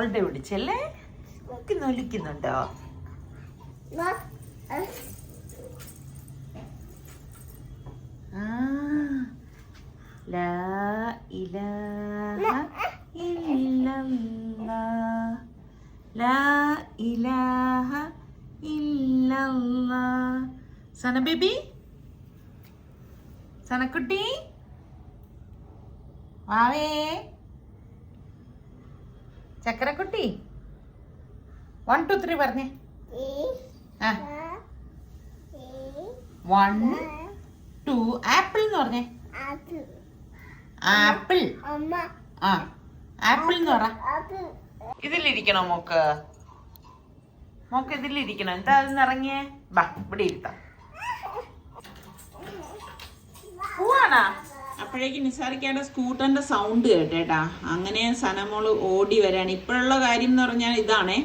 Called പിടിച്ചല്ലേ മൂക്കി നൊലിക്കുന്നുണ്ടോ. സന baby? സനക്കുട്ടി? വാവേ one two three പറഞ്ഞേ. ആ. വൺ ടു ആപ്പിൾ എന്ന് പറഞ്ഞേ. ആപ്പിൾ ആ ആപ്പിൾ എന്ന് പറ. ഇതിലിരിക്കണോ മോക്ക്? മോക്ക് ഇതിലിരിക്കണം? എന്താ അതിന്ന് ഇറങ്ങിയേ? ബാ ഇവിടെ ഇരുത്താം. പോവാണാ? അപ്പോഴേക്ക് നിസാരിക്കാരുടെ സ്കൂട്ടറിന്റെ സൗണ്ട് കേട്ടേട്ടാ. അങ്ങനെ സനമോൾ ഓടി വരാണ്. ഇപ്പോഴുള്ള കാര്യം എന്ന് പറഞ്ഞാൽ ഇതാണേ.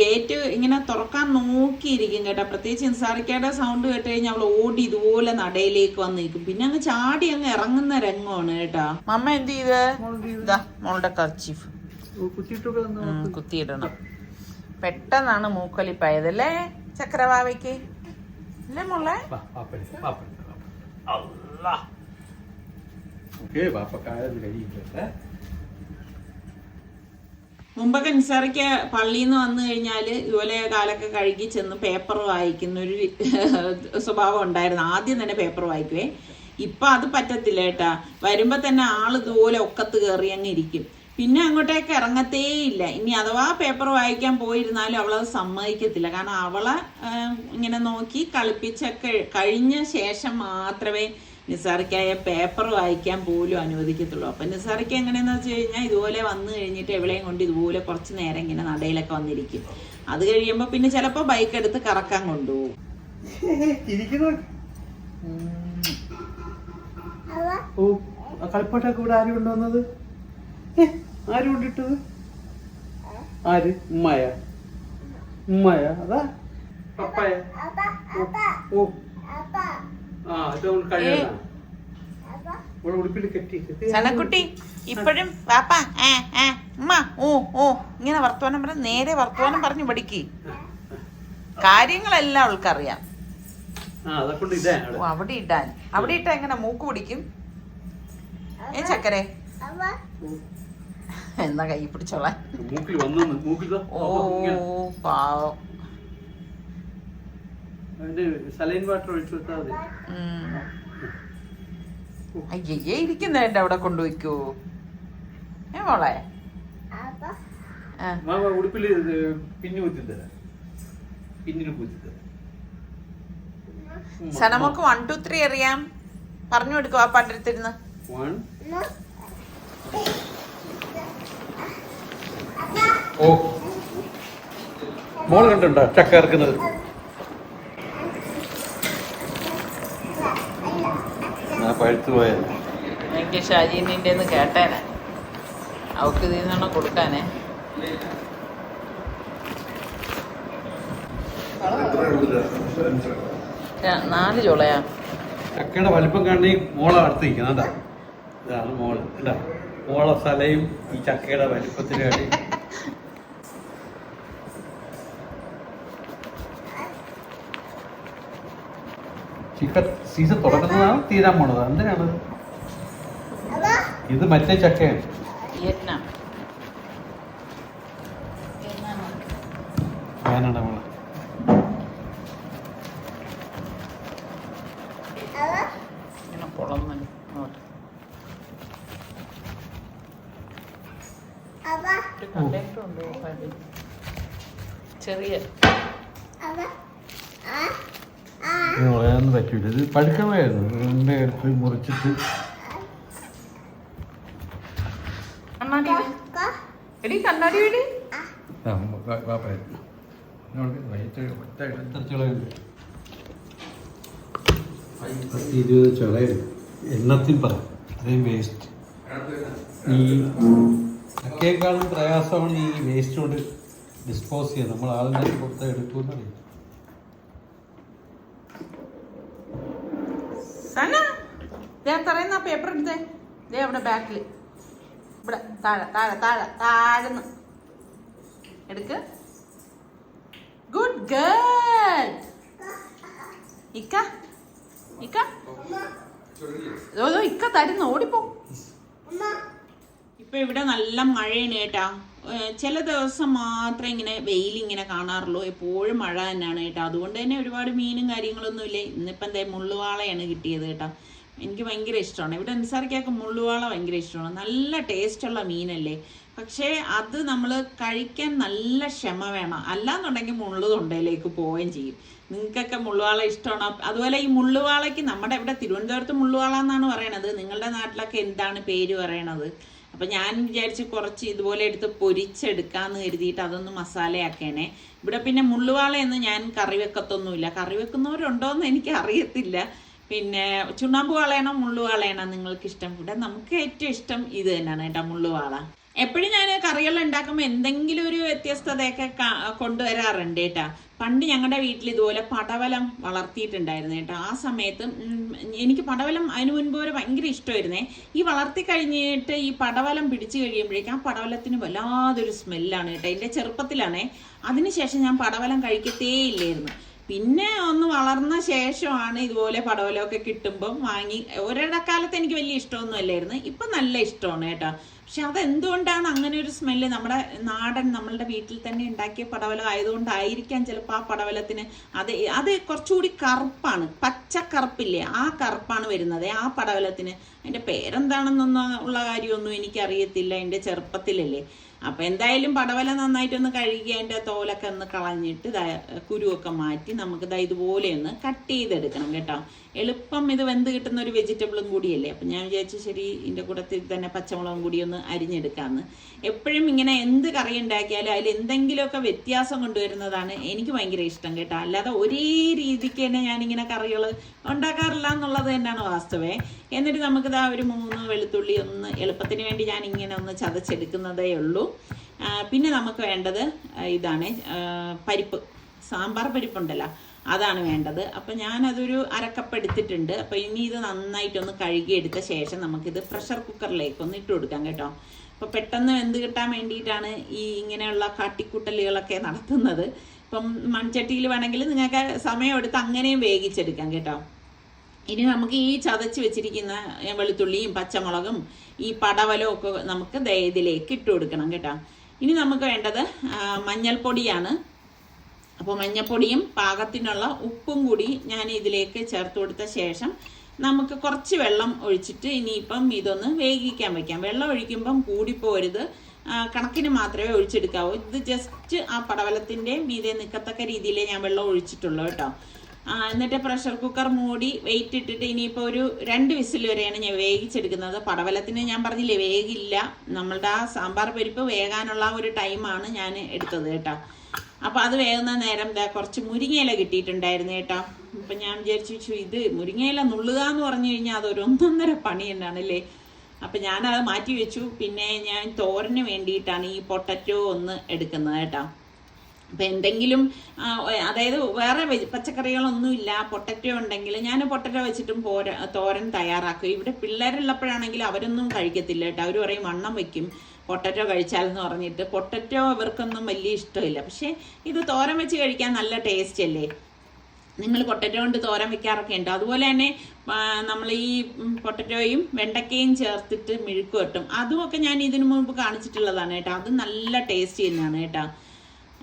ഗേറ്റ് ഇങ്ങനെ തുറക്കാൻ നോക്കിയിരിക്കും കേട്ടോ. പ്രത്യേകിച്ച് നിസാരിക്കാരുടെ സൗണ്ട് കേട്ട് കഴിഞ്ഞാൽ അവൾ ഓടി ഇതുപോലെ നടയിലേക്ക് വന്നിരിക്കും നിൽക്കും. പിന്നെ അങ്ങ് ചാടി അങ്ങ് ഇറങ്ങുന്ന രംഗമാണ് കേട്ടോ. മമ്മ എന്ത് ചെയ്ത്? മോളുടെ കർച്ചീഫ് കുത്തിയിടണം. പെട്ടെന്നാണ് മൂക്കൊലിപ്പായതല്ലേ ചക്രവാവയ്ക്ക്. അല്ലേ മോളെ? കഴിയില്ല മുമ്പൊക്കെ നിസാറയ്ക്ക് പള്ളിയിൽ നിന്ന് വന്നു കഴിഞ്ഞാൽ ഇതുപോലെ കാലൊക്കെ കഴുകി ചെന്ന് പേപ്പർ വായിക്കുന്ന ഒരു സ്വഭാവം ഉണ്ടായിരുന്നു. ആദ്യം തന്നെ പേപ്പർ വായിക്കുവേ. ഇപ്പൊ അത് പറ്റത്തില്ല കേട്ടാ. വരുമ്പോൾ തന്നെ ആൾ ഇതുപോലെ ഒക്കത്ത് കയറി അങ്ങ് ഇരിക്കും. പിന്നെ അങ്ങോട്ടേക്ക് ഇറങ്ങത്തേ ഇല്ല. ഇനി അഥവാ പേപ്പർ വായിക്കാൻ പോയിരുന്നാലും അവളത് സമ്മതിക്കത്തില്ല. കാരണം അവളെ ഇങ്ങനെ നോക്കി കളിപ്പിച്ചൊക്കെ കഴിഞ്ഞ ശേഷം മാത്രമേ നിസാറിക്കായ പേപ്പർ വായിക്കാൻ പോലും അനുവദിക്കത്തുള്ളൂ. അപ്പൊ നിസാറിക്ക് എങ്ങനെയെന്ന് വെച്ച് കഴിഞ്ഞാൽ ഇതുപോലെ വന്നു കഴിഞ്ഞിട്ട് എവിടെയും കൊണ്ട് ഇതുപോലെ കുറച്ച് നേരം ഇങ്ങനെ നടയിലൊക്കെ വന്നിരിക്കും. അത് കഴിയുമ്പോൾ പിന്നെ ചിലപ്പോ ബൈക്ക് എടുത്ത് കറക്കാൻ കൊണ്ടുപോകും. കളിപ്പാട്ടൊക്കെ ഇവിടെ ആരും കൊണ്ടുവന്നത്? ആരും കൊണ്ടിട്ടത്? ആര്? ഉമ്മയ? ഉമ്മയ? അതാ? പപ്പായ? ഓ. ആ ഇതുകൊണ്ട് കഴിയണ ഇവിടെ ഉടുപ്പിൽ കെട്ടി കെട്ടി സനക്കുട്ടി ഇപ്പോഴും വാപ്പാ ആ ആ ഉമ്മ ഓ ഓ ഇങ്ങനെ വർത്തമാനം പറഞ്ഞ നേരെ വർത്തമാനം പറഞ്ഞു പഠിക്ക് കാര്യങ്ങളെല്ലാം അവൾക്കറിയാം. ഓ അവിടെ ഇടാൻ. അവിടെ ഇട്ടാ എങ്ങനെ മൂക്ക് പിടിക്കും? ഏ ചക്കരെ? എന്നാ കൈ പിടിച്ചോളാം ഓ പാവം. സലൈൻ വാട്ടർ ഒഴിച്ചു കൊടുത്താൽ മതി. ഉം. അയ്യയ്യേ ഇരിക്കുന്നതിന്റെ അവിടെ കൊണ്ടുവയ്ക്കൂ ഏ മോളെ? ആ. മാമ ഉടുപ്പിൽ പിന്നു പിന്നിന് സനമോക്ക് വൺ ടു ത്രീ അറിയാം. പറഞ്ഞു കൊടുക്കും ആ പാട്ടെടുത്തിരുന്ന് മോൾ കണ്ടുണ്ടോ ചക്ക ഇറക്കുന്നത്? പഴുത്തു പോയത്. എനിക്ക് ഷാജീനിന്റെ ഒന്ന് കേട്ടേനെ. അവക്ക് ഇതിൽ നിന്നാണ് കൊടുക്കാനേ. നാല് ചുളയാ. ചക്കയുടെ വലിപ്പം കണ്ടി മോളെ അടുത്ത് അതാ ഇതാണ് മോൾ ഇതാ മോളെ സ്ഥലയും ഈ ചക്കയുടെ വലിപ്പത്തിന് വേണ്ടി ചിക്ക സീസൺ തുടങ്ങുന്നതാണ് തീരാൻ പോണത്. എന്തിനാണ്? ഇത് മറ്റേ ചക്കയാണ്. വിയറ്റ്നാം ഞാനാണ് മോളെ ഇങ്ങനെ പൊളന്ന് ഇങ്ങോട്ട്. ഒരു കണ്ടക്ടർ ഉണ്ട് ഓഫാക്കി. ചെറിയ ഇത് വളരാനൊന്നും പറ്റൂല ഇത് പഴുക്കണമായിരുന്നു ഇതിന്റെ കണ്ണാടി വീട്. എടി കണ്ണാടി വീട് പത്ത് ഇരുപത് ചുളയുണ്ട് എണ്ണത്തിൽ പറ. അത്രയും വേസ്റ്റ് ഈ ചക്കയേക്കാളും പ്രയാസമാണ് ഈ വേസ്റ്റ് കൊണ്ട് ഡിസ്പോസ് ചെയ്യുക. നമ്മൾ ആളിനെ കൊടുത്താൽ എടുക്കുമെന്നറിയാം ദേ തറയുന്ന പേപ്പർ എടുത്തേ. ദേ അവിടെ ബാക്കിൽ ഇവിടെ താഴെ താഴെ താഴെ താഴ്ന്ന്. എടുക്ക്. ഗുഡ് ഗേൾ ഇക്ക ഇക്ക. ഓരോ ഇക്ക തരുന്നു. ഓടിപ്പോ. ഇപ്പൊ ഇവിടെ നല്ല മഴയാണ് കേട്ടാ ചില ദിവസം മാത്രമേ ഇങ്ങനെ വെയിൽ ഇങ്ങനെ കാണാറുള്ളൂ. എപ്പോഴും മഴ തന്നെയാണ് കേട്ടോ അതുകൊണ്ട് തന്നെ ഒരുപാട് മീനും കാര്യങ്ങളൊന്നും ഇല്ലേ ഇന്നിപ്പം എന്താ മുള്ളുവാളയാണ് കിട്ടിയത് കേട്ടോ. എനിക്ക് ഭയങ്കര ഇഷ്ടമാണ്. ഇവിടെ നിസാറിക്കൊക്കെ മുള്ളുവാള ഭയങ്കര ഇഷ്ടമാണ്. നല്ല ടേസ്റ്റുള്ള മീനല്ലേ? പക്ഷേ അത് നമ്മൾ കഴിക്കാൻ നല്ല ക്ഷമ വേണം. അല്ലാന്നുണ്ടെങ്കിൽ മുള്ളു തൊണ്ടയിലേക്ക് പോവുകയും ചെയ്യും. നിങ്ങൾക്കൊക്കെ മുള്ളുവാള ഇഷ്ടമാണ്? അതുപോലെ ഈ മുള്ളുവാളയ്ക്ക് നമ്മുടെ ഇവിടെ തിരുവനന്തപുരത്ത് മുള്ളുവാള എന്നാണ് പറയണത്. നിങ്ങളുടെ നാട്ടിലൊക്കെ എന്താണ് പേര് പറയണത്? അപ്പൊ ഞാൻ വിചാരിച്ച് കുറച്ച് ഇതുപോലെ എടുത്ത് പൊരിച്ചെടുക്കാന്ന് കരുതിയിട്ട് അതൊന്ന് മസാലയാക്കണേ ഇവിടെ പിന്നെ മുള്ളുവാളയൊന്നും ഞാൻ കറി വെക്കത്തൊന്നുമില്ല. കറി വെക്കുന്നവരുണ്ടോന്ന് എനിക്ക് അറിയത്തില്ല പിന്നെ ചുണ്ണാമ്പ് വാളയാണോ മുള്ളുവാളയാണോ നിങ്ങൾക്ക് ഇഷ്ടം ഇവിടെ നമുക്ക് ഏറ്റവും ഇഷ്ടം ഇത് തന്നെയാണ് കേട്ടോ മുള്ളുവാള എപ്പോഴും ഞാൻ കറികൾ ഉണ്ടാക്കുമ്പോൾ എന്തെങ്കിലും ഒരു വ്യത്യസ്തതയൊക്കെ കൊണ്ടുവരാറുണ്ട് കേട്ടോ. പണ്ട് ഞങ്ങളുടെ വീട്ടിൽ ഇതുപോലെ പടവലം വളർത്തിയിട്ടുണ്ടായിരുന്നു കേട്ടോ. ആ സമയത്ത് എനിക്ക് പടവലം അതിനു മുൻപ് വരെ ഭയങ്കര ഇഷ്ടമായിരുന്നേ. ഈ വളർത്തി കഴിഞ്ഞിട്ട് ഈ പടവലം പിടിച്ചു കഴിയുമ്പോഴേക്കും ആ പടവലത്തിന് വല്ലാതൊരു സ്മെല്ലാണ് കേട്ടോ. എന്റെ ചെറുപ്പത്തിലാണേ അതിനുശേഷം ഞാൻ പടവലം കഴിക്കത്തേ ഇല്ലായിരുന്നു. പിന്നെ ഒന്ന് വളർന്ന ശേഷമാണ് ഇതുപോലെ പടവലമൊക്കെ കിട്ടുമ്പം വാങ്ങി. ഒരിടക്കാലത്ത് എനിക്ക് വലിയ ഇഷ്ടമൊന്നും അല്ലായിരുന്നു. ഇപ്പം നല്ല ഇഷ്ടമാണ് കേട്ടോ. പക്ഷെ അതെന്തുകൊണ്ടാണ് അങ്ങനെ ഒരു സ്മെല്ല്? നമ്മുടെ നാടൻ നമ്മളുടെ വീട്ടിൽ തന്നെ ഉണ്ടാക്കിയ പടവലം ആയതുകൊണ്ടായിരിക്കാം ചിലപ്പോൾ ആ പടവലത്തിന് അത് അത് കുറച്ചുകൂടി കറുപ്പാണ്. പച്ച കറുപ്പില്ലേ? ആ കറുപ്പാണ് വരുന്നത്. ആ പടവലത്തിന് അതിന്റെ പേരെന്താണെന്നൊന്നും ഉള്ള കാര്യമൊന്നും എനിക്കറിയത്തില്ല. എന്റെ ചെറുപ്പത്തിലല്ലേ. അപ്പം എന്തായാലും പടവല നന്നായിട്ടൊന്ന് കഴുകി അതിന്റെ തോലൊക്കെ ഒന്ന് കളഞ്ഞിട്ട് കുരുവൊക്കെ മാറ്റി നമുക്ക് ദാ ഇതുപോലെ ഒന്ന് കട്ട് ചെയ്തെടുക്കണം കേട്ടോ. എളുപ്പം ഇത് വെന്ത് കിട്ടുന്ന ഒരു വെജിറ്റബിളും കൂടിയല്ലേ? അപ്പം ഞാൻ വിചാരിച്ചു ശരി ഇതിന്റെ കൂടത്തിൽ തന്നെ പച്ചമുളകും കൂടി ഒന്ന് അരിഞ്ഞെടുക്കാമെന്ന് എപ്പോഴും ഇങ്ങനെ എന്ത് കറി ഉണ്ടാക്കിയാലും അതിൽ എന്തെങ്കിലുമൊക്കെ വ്യത്യാസം കൊണ്ടുവരുന്നതാണ് എനിക്ക് ഭയങ്കര ഇഷ്ടം കേട്ടോ. അല്ലാതെ ഒരേ രീതിക്ക് തന്നെ ഞാനിങ്ങനെ കറികൾ ഉണ്ടാക്കാറില്ല എന്നുള്ളത് തന്നെയാണ് വാസ്തവേ. എന്നിട്ട് നമുക്കിത് ആ ഒരു മൂന്ന് വെളുത്തുള്ളി ഒന്ന് എളുപ്പത്തിന് വേണ്ടി ഞാൻ ഇങ്ങനെ ഒന്ന് ചതച്ചെടുക്കുന്നതേ ഉള്ളൂ. പിന്നെ നമുക്ക് വേണ്ടത് ഇതാണ് പരിപ്പ്. സാമ്പാർ പരിപ്പുണ്ടല്ലോ. അതാണ് വേണ്ടത്. അപ്പം ഞാനതൊരു അരക്കപ്പ് എടുത്തിട്ടുണ്ട്. അപ്പം ഇനി ഇത് നന്നായിട്ടൊന്ന് കഴുകിയെടുത്ത ശേഷം നമുക്കിത് പ്രഷർ കുക്കറിലേക്ക് ഒന്ന് ഇട്ട് കൊടുക്കാം കേട്ടോ. അപ്പോൾ പെട്ടെന്ന് വെന്ത് കിട്ടാൻ വേണ്ടിയിട്ടാണ് ഈ ഇങ്ങനെയുള്ള കാട്ടിക്കൂട്ടലുകളൊക്കെ നടത്തുന്നത്. ഇപ്പം മൺചട്ടിയിൽ വേണമെങ്കിൽ നിങ്ങൾക്ക് സമയം സമയമെടുത്ത് അങ്ങനെയും വേവിച്ചെടുക്കാം കേട്ടോ. ഇനി നമുക്ക് ഈ ചതച്ച് വെച്ചിരിക്കുന്ന വെളുത്തുള്ളിയും പച്ചമുളകും ഈ പടവലും ഒക്കെ നമുക്ക് ഇതിലേക്ക് ഇട്ട് കൊടുക്കണം കേട്ടോ. ഇനി നമുക്ക് വേണ്ടത് മഞ്ഞൾപ്പൊടിയാണ്. അപ്പോൾ മഞ്ഞപ്പൊടിയും പാകത്തിനുള്ള ഉപ്പും കൂടി ഞാൻ ഇതിലേക്ക് ചേർത്ത് കൊടുത്ത ശേഷം നമുക്ക് കുറച്ച് വെള്ളം ഒഴിച്ചിട്ട് ഇനിയിപ്പം ഇതൊന്ന് വേവിക്കാൻ വയ്ക്കാം വെള്ളം ഒഴിക്കുമ്പം കൂടിപ്പോരുത്. കണക്കിന് മാത്രമേ ഒഴിച്ചെടുക്കാവൂ. ഇത് ജസ്റ്റ് ആ പടവലത്തിന്റെ മീതെ നിൽക്കത്തക്ക രീതിയിലേ ഞാൻ വെള്ളം ഒഴിച്ചിട്ടുള്ളൂ കേട്ടോ. എന്നിട്ട് പ്രഷർ കുക്കർ മൂടി വെയിറ്റ് ഇട്ടിട്ട് ഇനിയിപ്പോൾ ഒരു രണ്ട് വിസിൽ വരെയാണ് ഞാൻ വേവിച്ചെടുക്കുന്നത്. പടവലത്തിന് ഞാൻ പറഞ്ഞില്ലേ വേഗില്ല നമ്മളുടെ ആ സാമ്പാർ പരിപ്പ് വേകാനുള്ള ഒരു ടൈമാണ് ഞാൻ എടുത്തത് കേട്ടോ. അപ്പോൾ അത് വേകുന്ന നേരം ദാ കുറച്ച് മുരിങ്ങയില കിട്ടിയിട്ടുണ്ടായിരുന്നു കേട്ടോ. അപ്പം ഞാൻ വിചാരിച്ചു ഇത് മുരിങ്ങയില നുള്ളുക എന്ന് പറഞ്ഞു കഴിഞ്ഞാൽ അതൊരു ഒന്നൊന്നര പണി തന്നെയാണ് അല്ലേ അപ്പം ഞാനത് മാറ്റി വെച്ചു. പിന്നെ ഞാൻ തോരന് വേണ്ടിയിട്ടാണ് ഈ പൊട്ടറ്റോ ഒന്ന് എടുക്കുന്നത് കേട്ടോ. അപ്പം എന്തെങ്കിലും അതായത് വേറെ പച്ചക്കറികളൊന്നും ഇല്ല പൊട്ടറ്റോ ഉണ്ടെങ്കിൽ ഞാൻ പൊട്ടറ്റോ വെച്ചിട്ടും പോര തോരൻ തയ്യാറാക്കും. ഇവിടെ പിള്ളേരുള്ളപ്പോഴാണെങ്കിൽ അവരൊന്നും കഴിക്കത്തില്ല കേട്ടോ. അവർ പറയും വണ്ണം വെക്കും. പൊട്ടറ്റോ കഴിച്ചാലെന്ന് പറഞ്ഞിട്ട് പൊട്ടറ്റോ അവർക്കൊന്നും വലിയ ഇഷ്ടമില്ല. പക്ഷേ ഇത് തോരൻ വെച്ച് കഴിക്കാൻ നല്ല ടേസ്റ്റ് അല്ലേ? നിങ്ങൾ പൊട്ടറ്റോ കൊണ്ട് തോരൻ വെക്കാറൊക്കെ ഉണ്ട്? അതുപോലെ തന്നെ നമ്മൾ ഈ പൊട്ടറ്റോയും വെണ്ടക്കയും ചേർത്തിട്ട് മെഴുക്ക് വെട്ടും. അതുമൊക്കെ ഞാൻ ഇതിനു മുമ്പ് കാണിച്ചിട്ടുള്ളതാണ് കേട്ടോ. അത് നല്ല ടേസ്റ്റ് തന്നെയാണ് കേട്ടോ.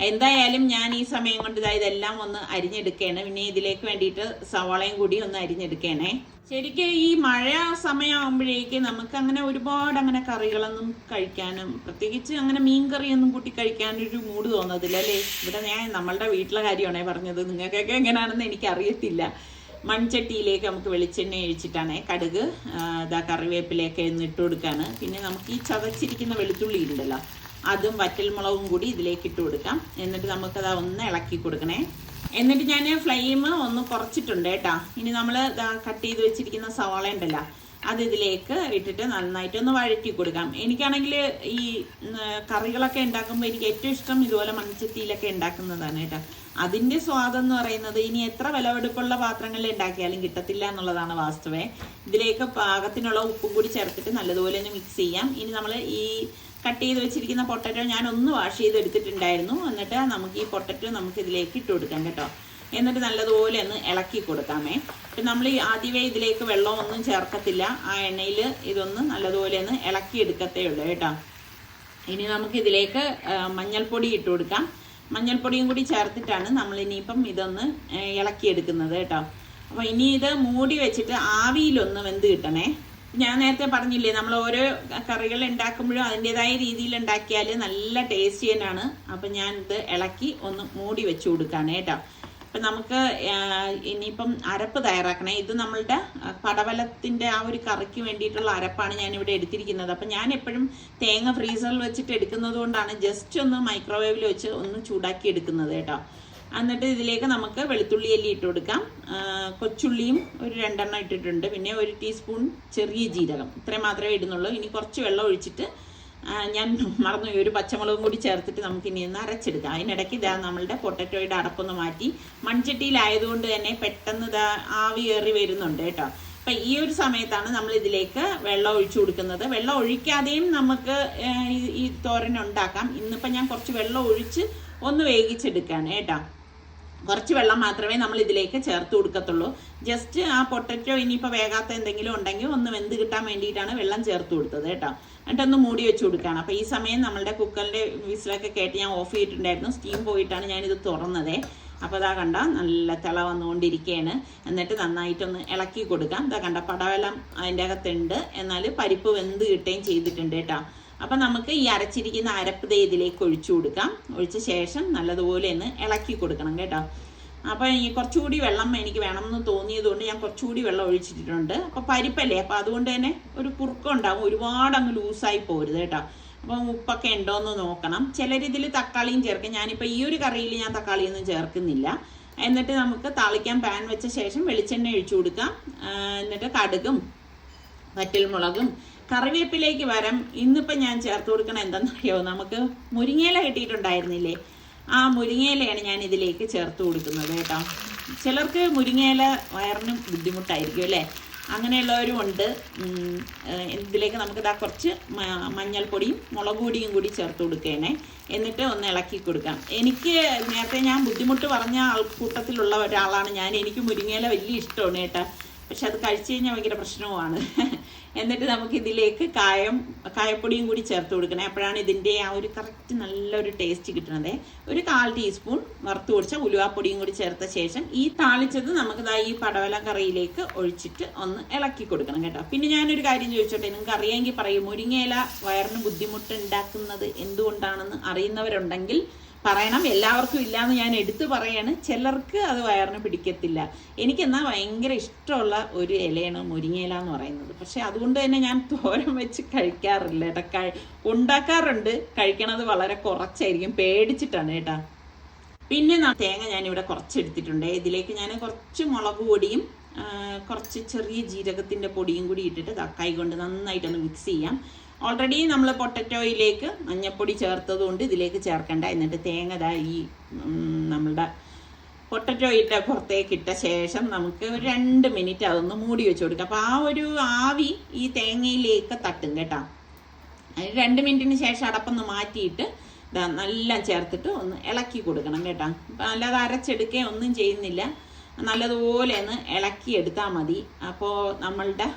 എന്തായാലും ഞാൻ ഈ സമയം കൊണ്ട് ഇതാ ഇതെല്ലാം ഒന്ന് അരിഞ്ഞെടുക്കുകയാണ് പിന്നെ ഇതിലേക്ക് വേണ്ടിയിട്ട് സവാളയും കൂടി ഒന്ന് അരിഞ്ഞെടുക്കണേ. ശരിക്കും ഈ മഴ സമയമാകുമ്പോഴേക്ക് നമുക്ക് അങ്ങനെ ഒരുപാട് അങ്ങനെ കറികളൊന്നും കഴിക്കാനും പ്രത്യേകിച്ച് അങ്ങനെ മീൻ കറിയൊന്നും കൂട്ടി കഴിക്കാനൊരു മൂഡ് തോന്നത്തില്ല അല്ലേ? ഇവിടെ ഞാൻ നമ്മളുടെ വീട്ടിലെ കാര്യമാണേ പറഞ്ഞത്. നിങ്ങൾക്കൊക്കെ എങ്ങനെയാണെന്ന് എനിക്കറിയത്തില്ല. മൺചട്ടിയിലേക്ക് നമുക്ക് വെളിച്ചെണ്ണ ഒഴിച്ചിട്ടാണേ കടുക് ഇതാ കറിവേപ്പിലയൊക്കെ ഒന്ന് ഇട്ട് കൊടുക്കാണ്. പിന്നെ നമുക്ക് ഈ ചതച്ചിരിക്കുന്ന വെളുത്തുള്ളി ഉണ്ടല്ലോ അതും വറ്റൽമുളകും കൂടി ഇതിലേക്ക് ഇട്ട് കൊടുക്കാം. എന്നിട്ട് നമുക്കത് ഒന്ന് ഇളക്കി കൊടുക്കണേ. എന്നിട്ട് ഞാൻ ഫ്ലെയിം ഒന്ന് കുറച്ചിട്ടുണ്ട് കേട്ടോ. ഇനി നമ്മൾ കട്ട് ചെയ്ത് വെച്ചിരിക്കുന്ന സവാള ഉണ്ടല്ലോ അത് ഇതിലേക്ക് ഇട്ടിട്ട് നന്നായിട്ട് ഒന്ന് വഴറ്റി കൊടുക്കാം. എനിക്കാണെങ്കിൽ ഈ കറികളൊക്കെ ഉണ്ടാക്കുമ്പോൾ എനിക്ക് ഏറ്റവും ഇഷ്ടം ഇതുപോലെ മൺചട്ടിയിലൊക്കെ ഉണ്ടാക്കുന്നതാണ് കേട്ടോ. അതിന്റെ സ്വാദം എന്ന് പറയുന്നത് ഇനി എത്ര വിലവെടുപ്പുള്ള പാത്രങ്ങളിൽ ഉണ്ടാക്കിയാലും കിട്ടത്തില്ല എന്നുള്ളതാണ് വാസ്തവേ. ഇതിലേക്ക് പാകത്തിനുള്ള ഉപ്പും കൂടി ചേർത്തിട്ട് നല്ലതുപോലെ ഒന്ന് മിക്സ് ചെയ്യാം. ഇനി നമ്മൾ ഈ കട്ട് ചെയ്ത് വെച്ചിരിക്കുന്ന പൊട്ടറ്റോ ഞാൻ ഒന്ന് വാഷ് ചെയ്ത് എടുത്തിട്ടുണ്ടായിരുന്നു എന്നിട്ട് നമുക്ക് ഈ പൊട്ടറ്റോ നമുക്ക് ഇതിലേക്ക് ഇട്ട് കൊടുക്കാം കേട്ടോ. എന്നിട്ട് നല്ലതുപോലെ ഒന്ന് ഇളക്കി കൊടുക്കാമേ. അപ്പം നമ്മൾ ഈ ആദ്യമേ ഇതിലേക്ക് വെള്ളമൊന്നും ചേർക്കത്തില്ല. ആ എണ്ണയിൽ ഇതൊന്ന് നല്ലതുപോലെ ഒന്ന് ഇളക്കി എടുക്കത്തേ ഉള്ളൂ കേട്ടോ. ഇനി നമുക്ക് ഇതിലേക്ക് മഞ്ഞൾപ്പൊടി ഇട്ട് കൊടുക്കാം. മഞ്ഞൾപ്പൊടിയും കൂടി ചേർത്തിട്ടാണ് നമ്മൾ ഇനിയിപ്പം ഇതൊന്ന് ഇളക്കിയെടുക്കുന്നത് കേട്ടോ. അപ്പോൾ ഇനി ഇത് മൂടി വെച്ചിട്ട് ആവിയിലൊന്ന് വെന്ത് കിട്ടണേ. ഞാൻ നേരത്തെ പറഞ്ഞില്ലേ നമ്മൾ ഓരോ കറികൾ ഉണ്ടാക്കുമ്പോഴും അതിന്റെതായ രീതിയിൽ ഉണ്ടാക്കിയാൽ നല്ല ടേസ്റ്റി തന്നെയാണ്. അപ്പം ഞാൻ ഇത് ഇളക്കി ഒന്ന് മൂടി വെച്ച് കൊടുക്കാണ് കേട്ടോ. അപ്പം നമുക്ക് ഇനിയിപ്പം അരപ്പ് തയ്യാറാക്കണേ. ഇത് നമ്മളുടെ പടവലത്തിന്റെ ആ ഒരു കറിക്ക് വേണ്ടിയിട്ടുള്ള അരപ്പാണ് ഞാൻ ഇവിടെ എടുത്തിരിക്കുന്നത്. അപ്പം ഞാൻ എപ്പോഴും തേങ്ങ ഫ്രീസറിൽ വെച്ചിട്ട് എടുക്കുന്നത് കൊണ്ടാണ് ജസ്റ്റ് ഒന്ന് മൈക്രോവേവിൽ വെച്ച് ഒന്ന് ചൂടാക്കി എടുക്കുന്നത് കേട്ടോ. എന്നിട്ട് ഇതിലേക്ക് നമുക്ക് വെളുത്തുള്ളി അല്ലി ഇട്ട് കൊടുക്കാം. കൊച്ചുള്ളിയും ഒരു രണ്ടെണ്ണം ഇട്ടിട്ടുണ്ട്. പിന്നെ ഒരു ടീസ്പൂൺ ചെറിയ ജീരകം. ഇത്രയും മാത്രമേ ഇടുന്നുള്ളൂ. ഇനി കുറച്ച് വെള്ളം ഒഴിച്ചിട്ട് ഞാൻ മറന്നു ഒരു പച്ചമുളകും കൂടി ചേർത്തിട്ട് നമുക്ക് ഇനി ഒന്ന് അരച്ചെടുക്കാം. അതിനിടയ്ക്ക് ഇതാ നമ്മളുടെ പൊട്ടറ്റോയുടെ അടപ്പൊന്ന് മാറ്റി മൺചട്ടിയിലായതുകൊണ്ട് തന്നെ പെട്ടെന്ന് ഇതാ ആവി കയറി വരുന്നുണ്ട് കേട്ടോ. അപ്പൊ ഈ ഒരു സമയത്താണ് നമ്മൾ ഇതിലേക്ക് വെള്ളം ഒഴിച്ചു കൊടുക്കുന്നത്. വെള്ളം ഒഴിക്കാതെയും നമുക്ക് ഈ- തോരൻ ഉണ്ടാക്കാം. ഇന്നിപ്പോ ഞാൻ കുറച്ച് വെള്ളം ഒഴിച്ച് ഒന്ന് വേവിച്ചെടുക്കുകയാണ് കേട്ടോ. കുറച്ച് വെള്ളം മാത്രമേ നമ്മൾ ഇതിലേക്ക് ചേർത്ത് കൊടുക്കത്തുള്ളൂ. ജസ്റ്റ് ആ പൊട്ടറ്റോ ഇനിയിപ്പോൾ വേകാത്ത എന്തെങ്കിലും ഉണ്ടെങ്കിൽ ഒന്ന് വെന്ത് കിട്ടാൻ വേണ്ടിയിട്ടാണ് വെള്ളം ചേർത്ത് കൊടുത്തത് കേട്ടോ. എന്നിട്ടൊന്ന് മൂടി വെച്ച് കൊടുക്കുകയാണ്. അപ്പോൾ ഈ സമയം നമ്മളുടെ കുക്കറിന്റെ വിസിലൊക്കെ കേട്ട് ഞാൻ ഓഫ് ചെയ്തിട്ടുണ്ടായിരുന്നു. സ്റ്റീം പോയിട്ടാണ് ഞാനിത് തുറന്നത്. അപ്പോൾ അതാ കണ്ട നല്ല തിള വന്നുകൊണ്ടിരിക്കുകയാണ്. എന്നിട്ട് നന്നായിട്ടൊന്ന് ഇളക്കി കൊടുക്കാം. ഇതാ കണ്ട പടവലം അതിന്റെ അകത്തുണ്ട്. എന്നാൽ പരിപ്പ് വെന്ത് കിട്ടുകയും ചെയ്തിട്ടുണ്ട് കേട്ടോ. അപ്പം നമുക്ക് ഈ അരച്ചിരിക്കുന്ന അരപ്പ് ഇതിലേക്ക് ഒഴിച്ചു കൊടുക്കാം. ഒഴിച്ച ശേഷം നല്ലതുപോലെ ഒന്ന് ഇളക്കി കൊടുക്കണം കേട്ടോ. അപ്പം ഈ കുറച്ചുകൂടി വെള്ളം എനിക്ക് വേണമെന്ന് തോന്നിയതുകൊണ്ട് ഞാൻ കുറച്ചുകൂടി വെള്ളം ഒഴിച്ചിട്ടുണ്ട് അപ്പോൾ പരിപ്പല്ലേ? അപ്പോൾ അതുകൊണ്ട് തന്നെ ഒരു കുറുക്കം ഉണ്ടാകും ഒരുപാട് അങ്ങ് ലൂസായി പോരുത് കേട്ടോ. അപ്പം ഉപ്പൊക്കെ ഉണ്ടോ എന്ന് നോക്കണം ചിലരിതിൽ തക്കാളിയും ചേർക്കും. ഞാനിപ്പോൾ ഈ ഒരു കറിയിൽ ഞാൻ തക്കാളിയൊന്നും ചേർക്കുന്നില്ല. എന്നിട്ട് നമുക്ക് താളിക്കാൻ പാൻ വെച്ച ശേഷം വെളിച്ചെണ്ണ ഒഴിച്ചു കൊടുക്കാം. എന്നിട്ട് കടുകും വറ്റൽമുളകും കറിവേപ്പിലേക്ക് വരം ഇന്നിപ്പം ഞാൻ ചേർത്ത് കൊടുക്കണം എന്താണെന്നറിയോ നമുക്ക് മുരിങ്ങയില കിട്ടിയിട്ടുണ്ടായിരുന്നില്ലേ? ആ മുരിങ്ങയിലയാണ് ഞാൻ ഇതിലേക്ക് ചേർത്ത് കൊടുക്കുന്നത് കേട്ടോ. ചിലർക്ക് മുരിങ്ങയില വയറിന് ബുദ്ധിമുട്ടായിരിക്കും അല്ലേ? അങ്ങനെയുള്ളവരും ഉണ്ട് ഇതിലേക്ക് നമുക്ക് ഇതാ കുറച്ച് മഞ്ഞൾപ്പൊടിയും മുളക് പൊടിയും കൂടി ചേർത്ത് കൊടുക്കണേ. എന്നിട്ട് ഒന്ന് ഇളക്കി കൊടുക്കാം. എനിക്ക് നേരത്തെ ഞാൻ ബുദ്ധിമുട്ട് പറഞ്ഞ ആൾ കൂട്ടത്തിലുള്ള ഒരാളാണ് ഞാൻ. എനിക്ക് മുരിങ്ങയില വലിയ ഇഷ്ടമാണ് കേട്ടോ. പക്ഷെ അത് കഴിച്ചു കഴിഞ്ഞാൽ ഭയങ്കര പ്രശ്നവുമാണ്. എന്നിട്ട് നമുക്ക് ഇതിലേക്ക് കായം കായപ്പൊടിയും കൂടി ചേർത്ത് കൊടുക്കണേ. അപ്പോഴാണ് ഇതിന്റെ ആ ഒരു കറക്റ്റ് നല്ലൊരു ടേസ്റ്റ് കിട്ടണത് ഒരു കാൽ ടീസ്പൂൺ വറുത്ത് പൊടിച്ച ഉലുവാപ്പൊടിയും കൂടി ചേർത്ത ശേഷം ഈ താളിച്ചത് നമുക്ക് ദാ ഈ പടവല കറിയിലേക്ക് ഒഴിച്ചിട്ട് ഒന്ന് ഇളക്കി കൊടുക്കണം കേട്ടോ. പിന്നെ ഞാനൊരു കാര്യം ചോദിച്ചോട്ടെ? നിങ്ങൾക്ക് അറിയാമെങ്കിൽ പറയും മുരിങ്ങയില വയറിന് ബുദ്ധിമുട്ട് ഉണ്ടാക്കുന്നത് എന്തുകൊണ്ടാണെന്ന് അറിയുന്നവരുണ്ടെങ്കിൽ പറയണം. എല്ലാവർക്കും ഇല്ലാന്ന് ഞാൻ എടുത്തു പറയാണ്. ചിലർക്ക് അത് വയറിന് പിടിക്കത്തില്ല. എനിക്കെന്നാൽ ഭയങ്കര ഇഷ്ടമുള്ള ഒരു ഇലയാണ് മുരിങ്ങയില എന്ന് പറയുന്നത്. പക്ഷെ അതുകൊണ്ട് തന്നെ ഞാൻ തോരൻ വെച്ച് കഴിക്കാറില്ല കേട്ടോ. ഉണ്ടാക്കാറുണ്ട്. കഴിക്കണത് വളരെ കുറച്ചായിരിക്കും. പേടിച്ചിട്ടാണ് കേട്ടാ. പിന്നെ തേങ്ങ ഞാനിവിടെ കുറച്ച് എടുത്തിട്ടുണ്ട് ഇതിലേക്ക് ഞാൻ കുറച്ച് മുളക് പൊടിയും കുറച്ച് ചെറിയ ജീരകത്തിന്റെ പൊടിയും കൂടി ഇട്ടിട്ട് തക്കായി കൊണ്ട് നന്നായിട്ടൊന്ന് മിക്സ് ചെയ്യാം. ഓൾറെഡി നമ്മൾ പൊട്ടറ്റോയിലേക്ക് മഞ്ഞപ്പൊടി ചേർത്തതുകൊണ്ട് ഇതിലേക്ക് ചേർക്കണ്ട. എന്നിട്ട് തേങ്ങ ഈ നമ്മളുടെ പൊട്ടറ്റോയിട്ട പുറത്തേക്ക് ഇട്ട ശേഷം നമുക്ക് ഒരു രണ്ട് മിനിറ്റ് അതൊന്ന് മൂടി വെച്ച് കൊടുക്കാം. അപ്പോൾ ആ ഒരു ആവി ഈ തേങ്ങയിലേക്ക് തട്ടും കേട്ടോ. അതിന് രണ്ട് മിനിറ്റിന് ശേഷം അടപ്പൊന്ന് മാറ്റിയിട്ട് ഇതാ നല്ല ചേർത്തിട്ട് ഒന്ന് ഇളക്കി കൊടുക്കണം കേട്ടോ. അപ്പം അല്ലാതെ അരച്ചെടുക്കുകയോ ഒന്നും ചെയ്യുന്നില്ല. നല്ലതുപോലെ ഒന്ന് ഇളക്കി എടുത്താൽ മതി. അപ്പോൾ നമ്മളുടെ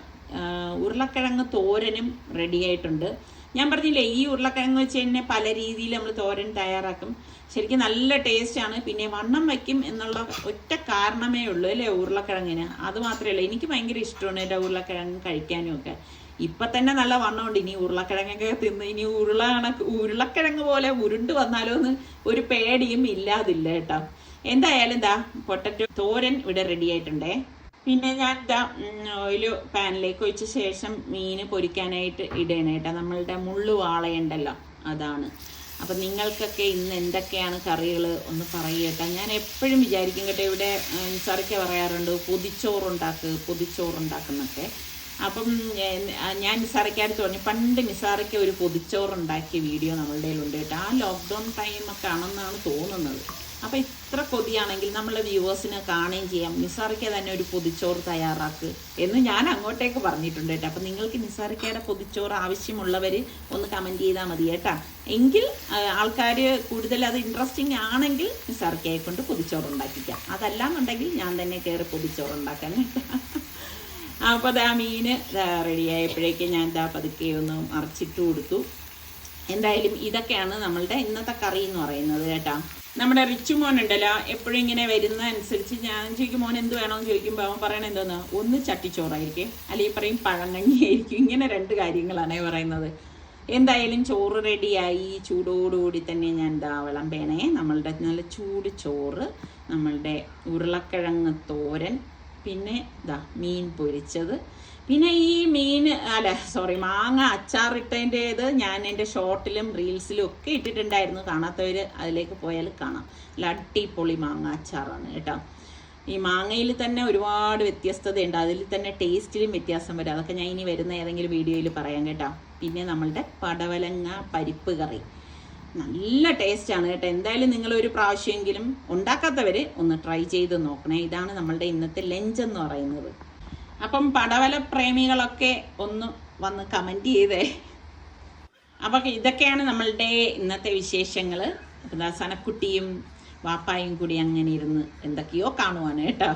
ഉരുളക്കിഴങ്ങ് തോരനും റെഡി ആയിട്ടുണ്ട്. ഞാൻ പറഞ്ഞില്ലേ ഈ ഉരുളക്കിഴങ്ങ് വെച്ച് തന്നെ പല രീതിയിൽ നമ്മൾ തോരൻ തയ്യാറാക്കും. ശരിക്കും നല്ല ടേസ്റ്റാണ് പിന്നെ വണ്ണം വയ്ക്കും എന്നുള്ള ഒറ്റ കാരണമേ ഉള്ളൂ അല്ലേ ഉരുളക്കിഴങ്ങിന്? അത് മാത്രമേ എനിക്ക് ഭയങ്കര ഇഷ്ടമാണ് എന്റെ ഉരുളക്കിഴങ്ങ് കഴിക്കാനും ഒക്കെ. ഇപ്പം തന്നെ നല്ല വണ്ണമുണ്ട് ഇനി ഉരുളക്കിഴങ്ങൊക്കെ തിന്ന് ഇനി ഉരുള ഉരുളക്കിഴങ്ങ് പോലെ ഉരുണ്ട് വന്നാലോ എന്ന് ഒരു പേടിയും ഇല്ലാതില്ല കേട്ടോ. എന്തായാലും എന്താ പൊട്ടറ്റോ തോരൻ ഇവിടെ റെഡി ആയിട്ടുണ്ടേ. പിന്നെ ഞാൻ ഇതാ ഓയിൽ പാനിലേക്ക് ഒഴിച്ച ശേഷം മീൻ പൊരിക്കാനായിട്ട് ഇടണം കേട്ടോ. നമ്മളുടെ മുള്ളു വാളയുണ്ടല്ലോ അതാണ്. അപ്പം നിങ്ങൾക്കൊക്കെ ഇന്ന് എന്തൊക്കെയാണ് കറികൾ ഒന്ന് പറയുക കേട്ടോ. ഞാൻ എപ്പോഴും വിചാരിക്കും കേട്ടോ ഇവിടെ നിസാറൊക്കെ പറയാറുണ്ട് പൊതിച്ചോറുണ്ടാക്ക് പൊതിച്ചോറുണ്ടാക്കുന്നൊക്കെ. അപ്പം ഞാൻ- നിസാറയ്ക്കടുത്ത് പറഞ്ഞു പണ്ട് നിസാറയ്ക്ക് ഒരു പൊതിച്ചോറുണ്ടാക്കിയ വീഡിയോ നമ്മളുടെ കയ്യിലുണ്ട് കേട്ടോ. ആ ലോക്ക്ഡൗൺ ടൈമൊക്കെ ആണെന്നാണ് തോന്നുന്നത്. അപ്പം ഇത്ര കൊതിയാണെങ്കിൽ നമ്മളെ വ്യൂവേഴ്സിന് കാണുകയും ചെയ്യാം. നിസാറയ്ക്ക് തന്നെ ഒരു പൊതിച്ചോറ് തയ്യാറാക്ക് എന്ന് ഞാൻ അങ്ങോട്ടേക്ക് പറഞ്ഞിട്ടുണ്ട് കേട്ടോ. അപ്പം നിങ്ങൾക്ക് നിസാറയ്ക്കയുടെ പൊതിച്ചോറ് ആവശ്യമുള്ളവർ ഒന്ന് കമന്റ് ചെയ്താൽ മതി കേട്ടോ. എങ്കിൽ ആൾക്കാർ കൂടുതൽ അത് ഇൻട്രസ്റ്റിംഗ് ആണെങ്കിൽ നിസാറയ്ക്കയെ കൊണ്ട് പൊതിച്ചോറ് ഉണ്ടാക്കിക്കാം. അതല്ലാന്നുണ്ടെങ്കിൽ ഞാൻ തന്നെ കയറി പൊതിച്ചോറ് ഉണ്ടാക്കാൻ കേട്ടോ. അപ്പോൾ ആ മീന് റെഡി ആയപ്പോഴേക്കും ഞാൻ ദാ പതുക്കെ ഒന്ന് മറിച്ചിട്ട് കൊടുത്തു. എന്തായാലും ഇതൊക്കെയാണ് നമ്മളുടെ ഇന്നത്തെ കറി എന്ന് പറയുന്നത് കേട്ടോ. നമ്മുടെ റിച്ചു മോൻ ഉണ്ടല്ലോ എപ്പോഴും ഇങ്ങനെ വരുന്ന അനുസരിച്ച് ഞാൻ ചോദിക്കും മോൻ എന്ത് വേണമെന്ന് ചോദിക്കുമ്പോൾ അവൻ പറയണത് എന്തോന്ന്? ഒന്ന് ചട്ടിച്ചോറായിരിക്കും. അല്ലെങ്കിൽ പറയും പഴങ്ങഞ്ഞിയായിരിക്കും ഇങ്ങനെ രണ്ട് കാര്യങ്ങളാണ് പറയുന്നത്. എന്തായാലും ചോറ് റെഡിയായി. ചൂടോടുകൂടി തന്നെ ഞാൻ എന്താ വിളമ്പേണേ. നമ്മളുടെ നല്ല ചൂട് ചോറ് നമ്മളുടെ ഉരുളക്കിഴങ്ങ് തോരൻ പിന്നെ ദാ മീൻ പൊരിച്ചത്. പിന്നെ ഈ മീൻ അല്ല സോറി മാങ്ങ അച്ചാറിട്ടതിന്റേത് ഞാൻ എന്റെ ഷോർട്ടിലും റീൽസിലും ഒക്കെ ഇട്ടിട്ടുണ്ടായിരുന്നു. കാണാത്തവർ അതിലേക്ക് പോയാൽ കാണാം. നല്ല അടിപൊളി മാങ്ങ അച്ചാറാണ് കേട്ടോ. ഈ മാങ്ങയിൽ തന്നെ ഒരുപാട് വ്യത്യസ്തതയുണ്ട്. അതിൽ തന്നെ ടേസ്റ്റിലും വ്യത്യാസം വരും. അതൊക്കെ ഞാൻ ഇനി വരുന്ന ഏതെങ്കിലും വീഡിയോയിൽ പറയാം കേട്ടോ. പിന്നെ നമ്മളുടെ പടവലങ്ങ പരിപ്പ് കറി. നല്ല ടേസ്റ്റാണ് കേട്ടോ. എന്തായാലും നിങ്ങൾ ഒരു പ്രാവശ്യമെങ്കിലും ഉണ്ടാക്കാത്തവർ ഒന്ന് ട്രൈ ചെയ്ത് നോക്കണേ. ഇതാണ് നമ്മളുടെ ഇന്നത്തെ ലഞ്ച് എന്ന് പറയുന്നത്. അപ്പം പടവല പ്രേമികളൊക്കെ ഒന്ന് വന്ന് കമന്റ് ചെയ്തേ. അപ്പം ഇതൊക്കെയാണ് നമ്മളുടെ ഇന്നത്തെ വിശേഷങ്ങൾ സനക്കുട്ടിയും വാപ്പായും കൂടി അങ്ങനെ ഇരുന്ന് എന്തൊക്കെയോ കാണുവാണ് കേട്ടോ.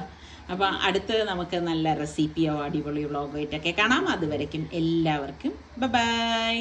അപ്പം അടുത്ത് നമുക്ക് നല്ല റെസിപ്പിയോ അടിപൊളി വ്ളോഗോ ആയിട്ടൊക്കെ കാണാം. അതുവരയ്ക്കും എല്ലാവർക്കും ബൈ